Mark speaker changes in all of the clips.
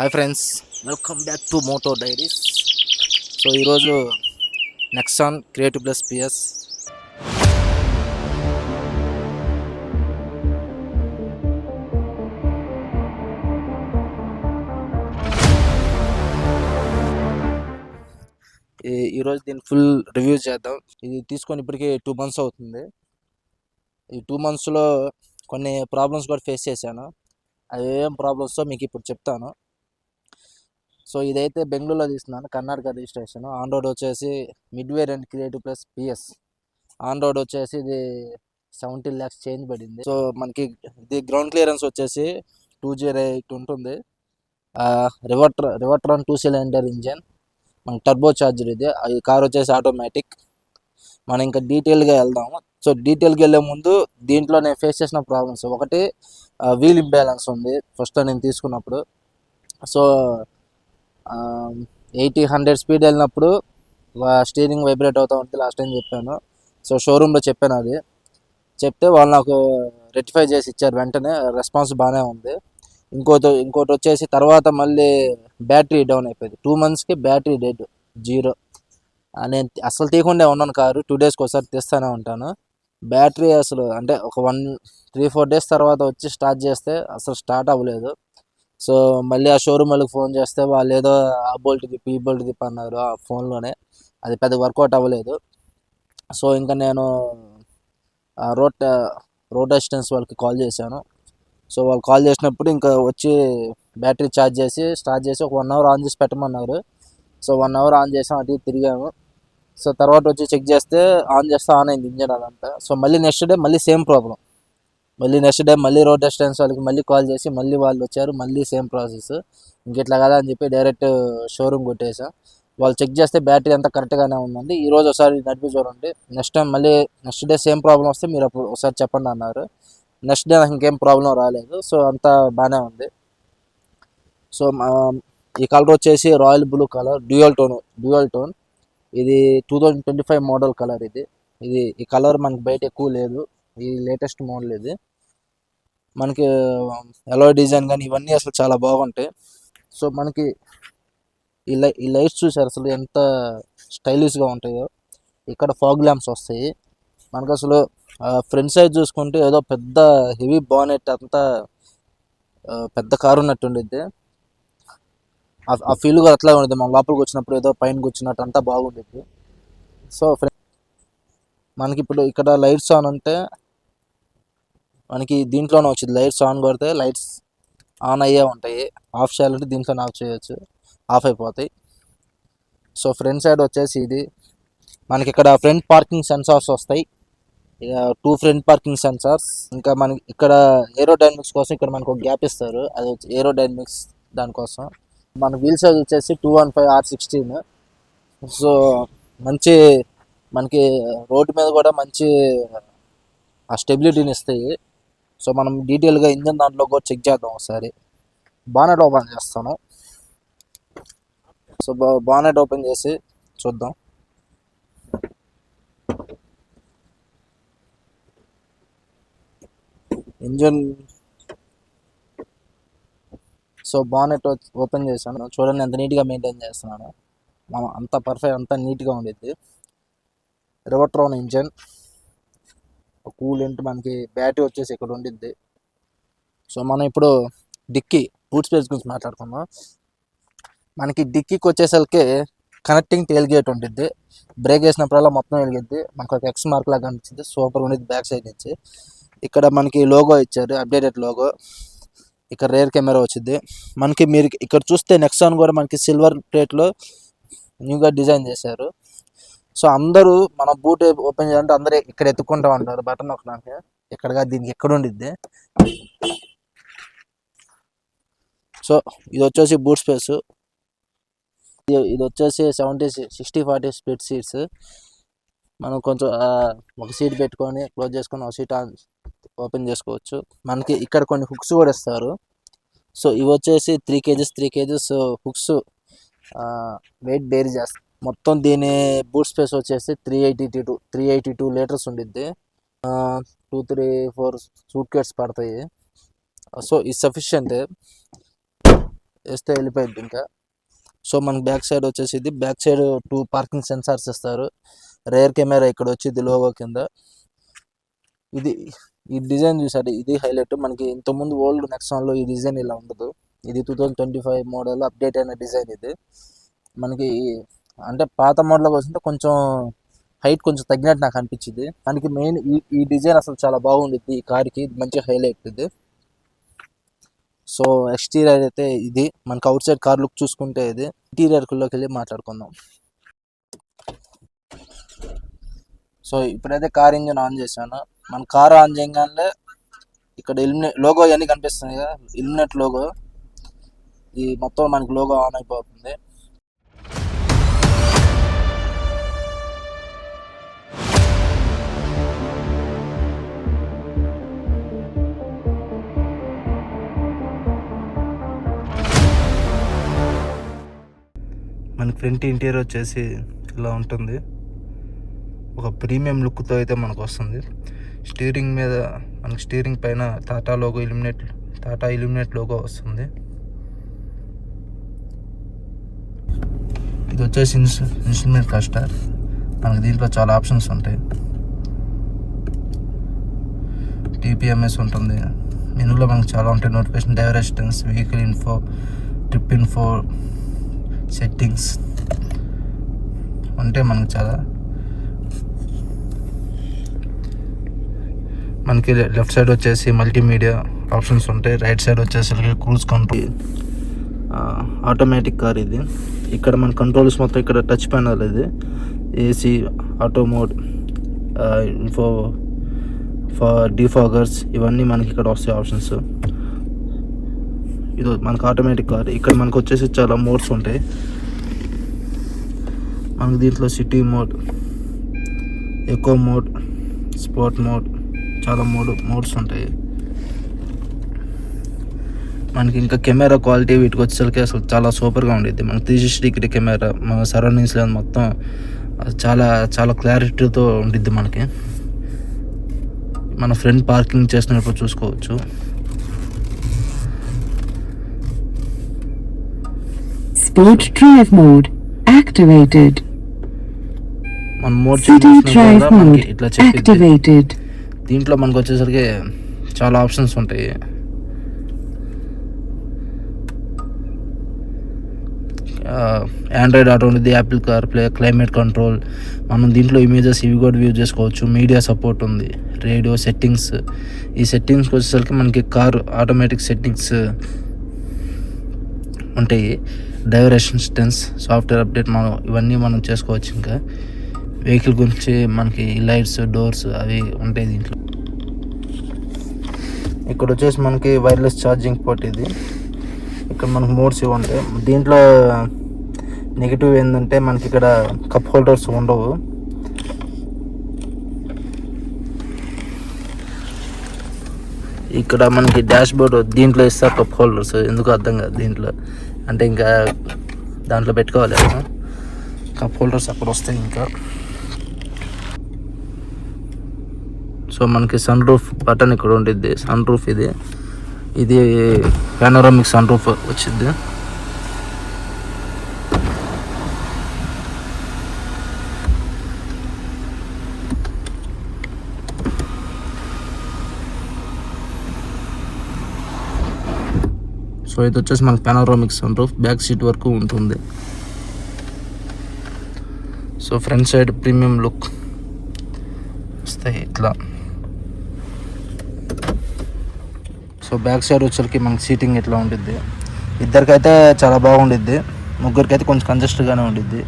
Speaker 1: Hi friends welcome back to Moto Diaries so ఈరోజు Nexon creative plus PS ఈ- ఈరోజు దీన్ని ఫుల్ రివ్యూ చేద్దాం. ఇది తీసుకొని ఇప్పటికి టూ మంత్స్ అవుతుంది. ఈ టూ మంత్స్లో కొన్ని ప్రాబ్లమ్స్ కూడా ఫేస్ చేశాను. అవి ఏం ప్రాబ్లమ్స్ మీకు ఇప్పుడు చెప్తాను. సో ఇదైతే బెంగళూరులో తీసుకున్నాను కర్ణాటక రిజిస్ట్రేషన్. ఆన్ రోడ్ వచ్చేసి మిడ్వేర్ and creative plus PS. On road వచ్చేసి ఇది సెవెంటీ ల్యాక్స్ చేంజ్ పడింది. సో మనకి ఇది గ్రౌండ్ క్లియరెన్స్ వచ్చేసి టూ జీరో ఎయిట్ ఉంటుంది. రివర్టర్ రివర్ట్రాన్ టూ సిలిండర్ ఇంజన్. మనకి టర్బో చార్జర్ ఇది. ఈ కార్ వచ్చేసి ఆటోమేటిక్. మనం ఇంకా డీటెయిల్గా వెళ్దాము. సో డీటెయిల్గా వెళ్ళే ముందు దీంట్లో నేను ఫేస్ చేసిన ప్రాబ్లమ్స్. ఒకటి వీల్ ఇంబ్యాలెన్స్ ఉంది. ఫస్ట్ నేను తీసుకున్నప్పుడు. సో ఎయిటీ హండ్రెడ్ స్పీడ్ వెళ్ళినప్పుడు స్టీరింగ్ వైబ్రేట్ అవుతూ ఉంటుంది లాస్ట్ టైం చెప్పాను. సో షోరూంలో చెప్పాను అది. చెప్తే వాళ్ళు నాకు రెక్టిఫై చేసి ఇచ్చారు వెంటనే రెస్పాన్స్ బాగానే ఉంది. ఇంకోటి ఇంకోటి వచ్చేసి తర్వాత మళ్ళీ బ్యాటరీ డౌన్ అయిపోయింది. టూ మంత్స్కి బ్యాటరీ డెడ్ జీరో నేను అసలు తీయకుండా ఉన్నాను కారు. టూ డేస్కి ఒకసారి తీస్తూనే ఉంటాను. బ్యాటరీ అసలు అంటే ఒక వన్ త్రీ ఫోర్ డేస్ తర్వాత వచ్చి స్టార్ట్ చేస్తే అసలు స్టార్ట్ అవ్వలేదు. సో మళ్ళీ ఆ షోరూమ్ వాళ్ళకి ఫోన్ చేస్తే వాళ్ళు ఏదో ఆ బోల్ట్ తిప్పి ఈ బోల్ట్ తిప్పి అన్నారు ఆ ఫోన్లోనే అది పెద్ద వర్కౌట్ అవ్వలేదు. సో ఇంకా నేను రోడ్ రోడ్ అసిస్టెన్స్ వాళ్ళకి కాల్ చేశాను. సో వాళ్ళు కాల్ చేసినప్పుడు ఇంకా వచ్చి బ్యాటరీ ఛార్జ్ చేసి స్టార్ట్ చేసి ఒక వన్ అవర్ ఆన్ చేసి పెట్టమన్నారు. సో వన్ అవర్ ఆన్ చేసాం అటు తిరిగాము. సో తర్వాత వచ్చి చెక్ చేస్తే ఆన్ చేస్తే ఆన్ అయింది ఇంజన్ అదంతా. సో మళ్ళీ నెక్స్ట్ డే మళ్ళీ సేమ్ ప్రాబ్లం మళ్ళీ నెక్స్ట్ డే మళ్ళీ రోడ్ అసిస్టెన్స్ వాళ్ళకి మళ్ళీ కాల్ చేసి మళ్ళీ వాళ్ళు వచ్చారు మళ్ళీ సేమ్ ప్రాసెస్ ఇంకెట్లా కదా అని చెప్పి డైరెక్ట్ షోరూమ్ కొట్టేసా. వాళ్ళు చెక్ చేస్తే బ్యాటరీ అంతా కరెక్ట్గానే ఉందండి. ఈ రోజు ఒకసారి నడిపి చూడండి. నెక్స్ట్ టైం మళ్ళీ నెక్స్ట్ డే సేమ్ ప్రాబ్లం వస్తే మీరు అప్పుడు ఒకసారి చెప్పండి అన్నారు. నెక్స్ట్ డే నాకు ఇంకేం ప్రాబ్లం రాలేదు. సో అంతా బాగానే ఉంది. సో ఈ కలర్ వచ్చేసి royal blue colour dual tone dual tone ఇది two thousand twenty five model colour ఇది. ఇది ఈ కలర్ మనకు బయట ఎక్కువ లేదు. ఈ లేటెస్ట్ మోడల్ ఇది. మనకి ఎలో డిజైన్ కానీ ఇవన్నీ అసలు చాలా బాగుంటాయి. సో మనకి ఈ లై ఈ లైట్స్ చూసారు అసలు ఎంత స్టైలిష్గా ఉంటాయో. ఇక్కడ ఫాగ్ ల్యాంప్స్ వస్తాయి. మనకు అసలు ఫ్రంట్ సైడ్ చూసుకుంటే ఏదో పెద్ద హెవీ బానెట్ అంతా పెద్ద కారు ఉన్నట్టు ఉండిద్ది. ఆ- ఫీల్ కూడా అట్లా ఉండేది మనం లోపలికి వచ్చినప్పుడు ఏదో పైన కూర్చున్నట్టు అంతా బాగుండిద్ది. సో ఫ్రెండ్ మనకి ఇప్పుడు ఇక్కడ లైట్స్ ఆన్ ఉంటే మనకి దీంట్లోనే వచ్చింది. లైట్స్ ఆన్ కొడితే లైట్స్ ఆన్ అయ్యే ఉంటాయి. ఆఫ్ చేయాలంటే దీంట్లోనే ఆఫ్ చేయొచ్చు. ఆఫ్ అయిపోతాయి. సో ఫ్రంట్ సైడ్ వచ్చేసి ఇది. మనకి ఇక్కడ ఫ్రంట్ పార్కింగ్ సెన్సార్స్ వస్తాయి. Two front parking sensors. ఇంకా మనకి ఇక్కడ ఏరోడైనమిక్స్ కోసం ఇక్కడ మనకు ఒక గ్యాప్ ఇస్తారు. అది వచ్చి ఏరోడైనమిక్స్ దానికోసం. మన వీల్ సైజ్ వచ్చేసి two one five R sixteen. So మంచి మనకి రోడ్డు మీద కూడా మంచి ఆ స్టెబిలిటీని ఇస్తాయి. సో మనం డీటెయిల్గా ఇంజన్ దాంట్లో కూడా చెక్ చేద్దాం ఒకసారి. బానెట్ ఓపెన్ చేస్తాను. సో బానెట్ ఓపెన్ చేసి చూద్దాం. ఇంజన్ సో బానెట్ ఓపెన్ చేశాను. చూడండి ఎంత నీట్గా మెయింటైన్ చేస్తున్నాను. మనం అంత పర్ఫెక్ట్ అంత నీట్గా ఉండిద్ది. Revotron engine. కూలెంట్ మనకి బ్యాటరీ వచ్చేసి ఇక్కడ ఉండిద్ది. సో మనం ఇప్పుడు డిక్కీ బూట్ స్పేస్ గురించి మాట్లాడుకుందాం. మనకి డిక్కీకి వచ్చేసరికి కనెక్టింగ్ టేల్ గేట్ ఉంటుంది బ్రేక్ వేసినప్పుడల్లా మొత్తం వెలిగిద్ది. మనకు ఒక ఎక్స్ మార్క్ లాగా కనిపిస్తుంది సూపర్ ఉండేది బ్యాక్ సైడ్ నుంచి. ఇక్కడ మనకి లోగో ఇచ్చారు. Updated logo. ఇక్కడ రేర్ కెమెరా వచ్చింది మనకి మీరు ఇక్కడ చూస్తే నెక్సాన్ కూడా మనకి సిల్వర్ ప్లేట్లో న్యూగా డిజైన్ చేశారు. సో అందరూ మనం బూట్ ఓపెన్ చేయాలంటే అందరూ ఇక్కడ ఎత్తుకుంటా ఉంటారు బటన్ నొక్కడానికి ఎక్కడగా దీనికి ఎక్కడ ఉండిద్ది? సో ఇది వచ్చేసి బూట్ స్పేస్. ఇది వచ్చేసి seventy sixty forty split seats. మనం కొంచెం ఒక సీట్ పెట్టుకొని క్లోజ్ చేసుకొని ఒక సీట్ ఓపెన్ చేసుకోవచ్చు. మనకి ఇక్కడ కొన్ని హుక్స్ కూడా ఇస్తారు. సో ఇవి వచ్చేసి three kgs three kgs. Hooks weight bear చేస్తాయి మొత్తం దీని బూట్ స్పేస్ వచ్చేసి three eighty two three eighty two litres ఉండిద్ది two three four suitcases పడతాయి. సో ఈ సఫిషియంట్ వేస్తే వెళ్ళిపోయింది ఇంకా. సో మనకి బ్యాక్ సైడ్ వచ్చేసి ఇది. Back side two parking sensors ఇస్తారు. రేర్ కెమెరా ఇక్కడ వచ్చింది లోగో కింద. ఇది ఈ డిజైన్ చూసారు? ఇది హైలైట్ మనకి ఇంతకుముందు ఓల్డ్ నెక్సాన్లో ఈ డిజైన్ ఇలా ఉండదు. ఇది two thousand twenty five model update అయిన డిజైన్ ఇది. మనకి అంటే పాత మోడల్ వస్తుంటే కొంచెం హైట్ కొంచెం తగ్గినట్టు నాకు అనిపించింది. మనకి మెయిన్ ఈ ఈ డిజైన్ అసలు చాలా బాగుండిద్ది ఈ కార్కి. మంచి హైలైట్ ఇది. సో ఎక్స్టీరియర్ అయితే ఇది. మనకి అవుట్ సైడ్ కార్ లుక్ చూసుకుంటే ఇది. ఇంటీరియర్లోకి వెళ్ళి మాట్లాడుకుందాం. సో ఇప్పుడైతే కార్ ఇంజిన్ ఆన్ చేశాను. మన కార్ ఆన్ చేయగానే ఇక్కడ ఇల్మినే లోగో ఇవన్నీ కనిపిస్తున్నాయి కదా. Illuminate logo. ఈ మొత్తం మనకి లోగో ఆన్ అయిపోతుంది. మనకి ఫ్రంట్ ఇంటీరియర్ వచ్చేసి ఇలా ఉంటుంది. ఒక ప్రీమియం లుక్తో అయితే మనకు వస్తుంది స్టీరింగ్ మీద మనకి స్టీరింగ్ పైన Tata logo illuminate Tata illuminate logo వస్తుంది. ఇది వచ్చేసి ఇన్స్ ఇన్స్ట్రుమెంట్ కస్టర్ మనకి దీంట్లో చాలా ఆప్షన్స్ ఉంటాయి. టీపీఎంఎస్ ఉంటుంది. మెనూలో మనకు చాలా ఉంటాయి. Notification driver assistance vehicle info trip info settings ఉంటే మనకు చాలా మనకి లెఫ్ట్ సైడ్ వచ్చేసి మల్టీమీడియా ఆప్షన్స్ ఉంటాయి. రైట్ సైడ్ వచ్చేసరికి క్రూజ్ కంట్రోల్ ఆటోమేటిక్ కార్ ఇది. ఇక్కడ మన కంట్రోల్స్ మొత్తం ఇక్కడ టచ్ ప్యానల్ ఇది. AC auto mode info defoggers ఇవన్నీ మనకి ఇక్కడ వస్తాయి ఆప్షన్స్ ఇది మనకు ఆటోమేటిక్ కార్ ఇక్కడ మనకు వచ్చేసి చాలా మోడ్స్ ఉంటాయి. మనకు దీంట్లో city mode eco mode sport mode చాలా మోడ్ మోడ్స్ ఉంటాయి. మనకి ఇంకా కెమెరా క్వాలిటీ వీటికి వచ్చేసరికి అసలు చాలా సూపర్గా ఉండేది మనకి త్రీ సిక్స్టీ డిగ్రీ కెమెరా మన సరౌండింగ్స్లో మొత్తం అది చాలా చాలా క్లారిటీతో ఉండిద్ది మనకి. మన ఫ్రెండ్ పార్కింగ్ చేస్తున్నప్పుడు చూసుకోవచ్చు.
Speaker 2: Sport drive mode activated.
Speaker 1: మన మోడ్
Speaker 2: City drive mode
Speaker 1: ఇట్లా
Speaker 2: activated.
Speaker 1: దీంట్లో మనకు వచ్చేసరికి చాలా ఆప్షన్స్ ఉంటాయి. ఆండ్రాయిడ్ ఆటో ఉంది Apple car play climate control మనం దీంట్లో ఇమేజెస్ ఇవి కూడా వ్యూ చేసుకోవచ్చు. మీడియా సపోర్ట్ ఉంది రేడియో సెట్టింగ్స్ ఈ సెట్టింగ్స్కి వచ్చేసరికి మనకి కార్ ఆటోమేటిక్ సెట్టింగ్స్ ఉంటాయి. డ్రైవర్ అసిస్టెన్స్ సాఫ్ట్వేర్ అప్డేట్ మనం ఇవన్నీ మనం చేసుకోవచ్చు ఇంకా. వెహికల్ గురించి మనకి లైట్స్ డోర్స్ అవి ఉంటాయి దీంట్లో. ఇక్కడ వచ్చేసి మనకి వైర్లెస్ ఛార్జింగ్ పోర్ట్ ఇది. ఇక్కడ మనకు మోడ్స్ ఇవి ఉంటాయి. దీంట్లో నెగిటివ్ ఏంటంటే మనకి ఇక్కడ కప్ హోల్డర్స్ ఉండవు. ఇక్కడ మనకి డాష్ బోర్డ్ దీంట్లో ఇస్తారు కప్ హోల్డర్స్ ఎందుకు అర్థం కాదు దీంట్లో. అంటే ఇంకా దాంట్లో పెట్టుకోవాలి కప్ హోల్డర్స్ అక్కడ వస్తాయి ఇంకా. సో మనకి సన్ రూఫ్ బటన్ ఇక్కడ ఉండిద్ది. సన్ రూఫ్ ఇది. ఇది పానోరామిక్ సన్ రూఫ్ వచ్చింది సో ఇది వచ్చేసి మనకి panoramic sunroof back seat వరకు ఉంటుంది. So front side premium look వస్తాయి ఇట్లా. సో బ్యాక్ సైడ్ వచ్చరికి మనకి సీటింగ్ ఇట్లా ఉంటుంది ఇద్దరికైతే చాలా బాగుండిద్ది. ముగ్గురికైతే కొంచెం కంజెస్ట్గానే ఉండిద్ది.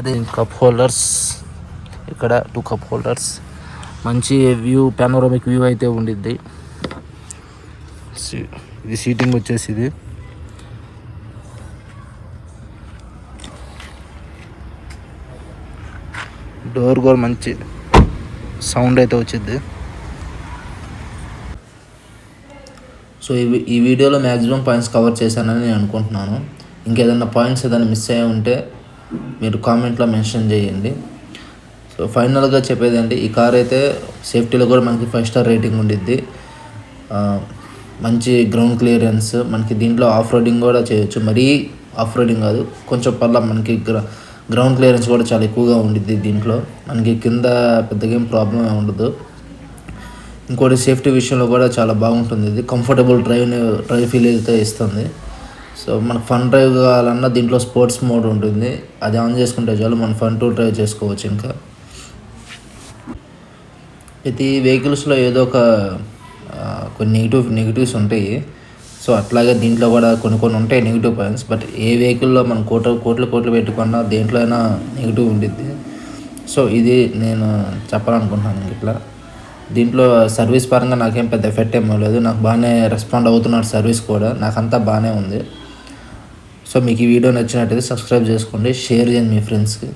Speaker 1: అదే కప్ హోల్డర్స్ ఇక్కడ టూ కప్ హోల్డర్స్ మంచి వ్యూ పానోరామిక్ వ్యూ అయితే ఉండిద్ది. ఇది సీటింగ్ వచ్చేసి ఇది డోర్ కూడా మంచి సౌండ్ అయితే వచ్చింది సో ఈ ఈ వీడియోలో మ్యాక్సిమం పాయింట్స్ కవర్ చేశానని నేను అనుకుంటున్నాను. ఇంకేదన్నా పాయింట్స్ ఏదైనా మిస్ అయ్యి ఉంటే మీరు కామెంట్లో మెన్షన్ చేయండి. సో ఫైనల్గా చెప్పేది అండి ఈ కార్ అయితే సేఫ్టీలో కూడా మనకి ఫైవ్ స్టార్ రేటింగ్ ఉండిద్ది. మంచి గ్రౌండ్ క్లియరెన్స్ మనకి దీంట్లో ఆఫ్ రోడింగ్ కూడా చేయొచ్చు. మరీ ఆఫ్ రోడింగ్ కాదు కొంచెం పర్లా మనకి గ్ర గ్రౌండ్ క్లియరెన్స్ కూడా చాలా ఎక్కువగా ఉండిద్ది దీంట్లో. మనకి కింద పెద్దగా ఏం ప్రాబ్లం ఉండదు. ఇంకోటి సేఫ్టీ విషయంలో కూడా చాలా బాగుంటుంది. ఇది కంఫర్టబుల్ డ్రైవ్ డ్రైవ్ ఫీల్ అయితే ఇస్తుంది. సో మనకు ఫన్ డ్రైవ్ కావాలన్నా దీంట్లో స్పోర్ట్స్ మోడ్ ఉంటుంది. అది ఆన్ చేసుకుంటే చాలు మనం ఫన్ టూ డ్రైవ్ చేసుకోవచ్చు ఇంకా. ప్రతి వెహికల్స్లో ఏదో ఒక కొన్ని నెగిటివ్ నెగిటివ్స్ ఉంటాయి. సో అట్లాగే దీంట్లో కూడా కొన్ని కొన్ని ఉంటాయి నెగిటివ్ పాయింట్స్ బట్ ఏ వెహికల్లో మనం కోట్ల కోట్లు కోట్లు పెట్టుకున్నా దేంట్లో అయినా నెగిటివ్ ఉండిద్ది. సో ఇది నేను చెప్పాలనుకుంటున్నాను ఇట్లా. దీంట్లో సర్వీస్ పరంగా నాకేం పెద్ద ఎఫెక్ట్ ఏం లేదు. నాకు బాగానే రెస్పాండ్ అవుతున్నాడు సర్వీస్ కూడా. నాకంతా బాగానే ఉంది. సో మీకు ఈ వీడియో నచ్చినట్టయితే సబ్స్క్రైబ్ చేసుకోండి షేర్ చేయండి మీ ఫ్రెండ్స్కి